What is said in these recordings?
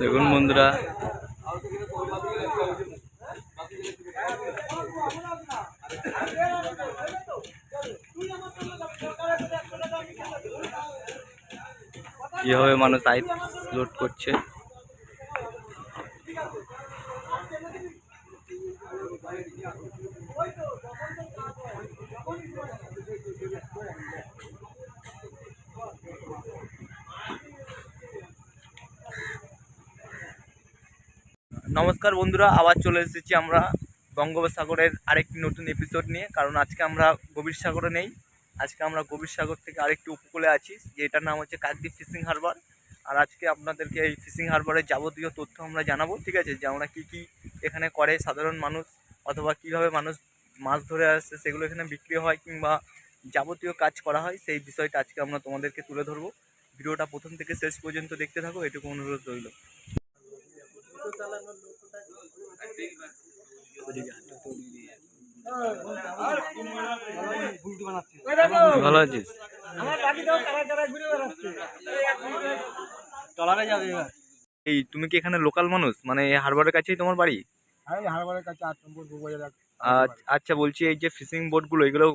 দেখুন বন্ধুরা। কীভাবে মানুষ আইস লোড করছে। নমস্কার বন্ধুরা, আবার চলে এসেছি আমরা বঙ্গোপসাগরের আরেকটি নতুন এপিসোড নিয়ে। কারণ আজকে আমরা গভীর সাগরে নেই। আজকে আমরা গভীর সাগর থেকে আরেকটি উপকূলে আছি, যেটার নাম হচ্ছে কাকদ্বীপ ফিশিং হারবার। আর আজকে আপনাদেরকে এই ফিশিং হারবারের যাবতীয় তথ্য আমরা জানাব, ঠিক আছে? যে আমরা কী কী এখানে করে সাধারণ মানুষ, অথবা কীভাবে মানুষ মাছ ধরে আসছে সেগুলো এখানে বিক্রি হয়, কিংবা যাবতীয় কাজ করা হয়, সেই বিষয়টা আজকে আমরা তোমাদেরকে তুলে ধরবো। ভিডিওটা প্রথম থেকে শেষ পর্যন্ত দেখতে থাকো, এটুকু অনুরোধ রইল। ভালো আছিস? এই, তুমি কি এখানে লোকাল মানুষ? মানে হারবারের কাছেই তোমার বাড়ি? হারবারের কাছে আট নম্বর আচ্ছা বলছি এই যে ফিশিং বোটগুলো এগুলো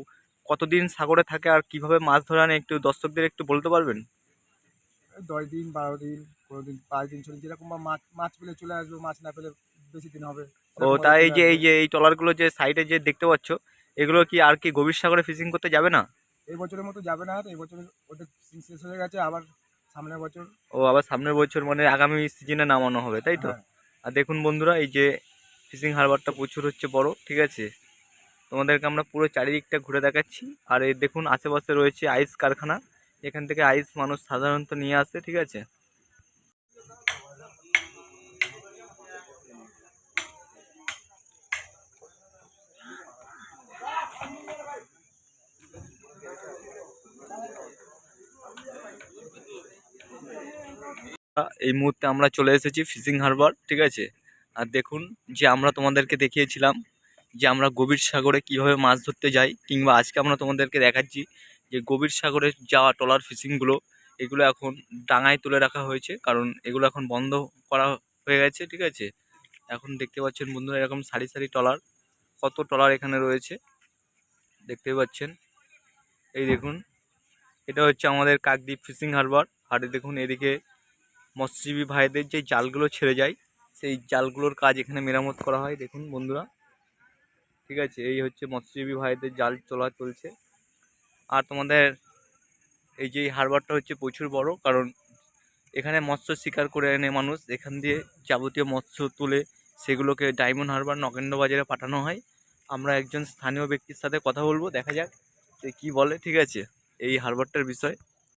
কতদিন সাগরে থাকে আর কীভাবে মাছ ধরে আনে? একটু দর্শকদের একটু বলতে পারবেন? দশ দিন, বারো দিন কোনো দিন, পাঁচ দিন দিন, যেরকম মাছ মাছ পেলে চলে আসবে, মাছ না পেলে বেশি দিন হবে। ও তাই এই যে এই যে এই ট্রলারগুলো যে সাইডে যে দেখতে পাচ্ছ এগুলো কি আর কি গভীর সাগরে ফিশিং করতে যাবে না? এই বছরের মতো যাবে না আর এই বছর ওদের শেষ হয়ে গেছে আবার সামনের বছর। ও আবার সামনের বছর মানে আগামী সিজনে নামানো হবে তাই তো? হ্যাঁ। আর দেখুন বন্ধুরা এই যে ফিশিং হারবারটা প্রচুর হচ্ছে বড় ঠিক আছে? তোমাদেরকে আমরা পুরো চারিদিকটা ঘুরে দেখাচ্ছি। আর এই দেখুন আশেপাশে রয়েছে আইস কারখানা। এখান থেকে আইস মানুষ সাধারণত নিয়ে আসে ঠিক আছে? এই মুহূর্তে আমরা চলে এসেছি ফিশিং হারবার, ঠিক আছে? আর দেখুন যে আমরা তোমাদেরকে দেখিয়েছিলাম যে আমরা গভীর সাগরে কীভাবে মাছ ধরতে যাই, কিংবা আজকে আমরা তোমাদেরকে দেখাচ্ছি যে গভীর সাগরে যাওয়া ট্রলার ফিশিংগুলো, এগুলো এখন ডাঙায় তুলে রাখা হয়েছে, কারণ এগুলো এখন বন্ধ করা হয়ে গেছে, ঠিক আছে? এখন দেখতে পাচ্ছেন বন্ধুরা এরকম সারি সারি ট্রলার, কত ট্রলার এখানে রয়েছে, দেখতে পাচ্ছেন? এই দেখুন, এটা হচ্ছে আমাদের কাকদ্বীপ ফিশিং হারবার, আর দেখুন এদিকে মৎস্যজীবী ভাইদের যে জালগুলো ছেড়ে যায়, সেই জালগুলোর কাজ এখানে মেরামত করা হয়, দেখুন বন্ধুরা। ঠিক আছে, এই হচ্ছে মৎস্যজীবী ভাইদের জাল তোলা চলছে। আর তোমাদের এই যে হারবারটা হচ্ছে প্রচুর বড়, কারণ এখানে মৎস্য শিকার করে এনে মানুষ, এখান দিয়ে যাবতীয় মৎস্য তুলে সেগুলোকে ডায়মন্ড হারবার, নগেন্দ্র বাজারে পাঠানো হয়। আমরা একজন স্থানীয় ব্যক্তির সাথে কথা বলব, দেখা যাক সে কী বলে, ঠিক আছে? এই হারবারটার বিষয়।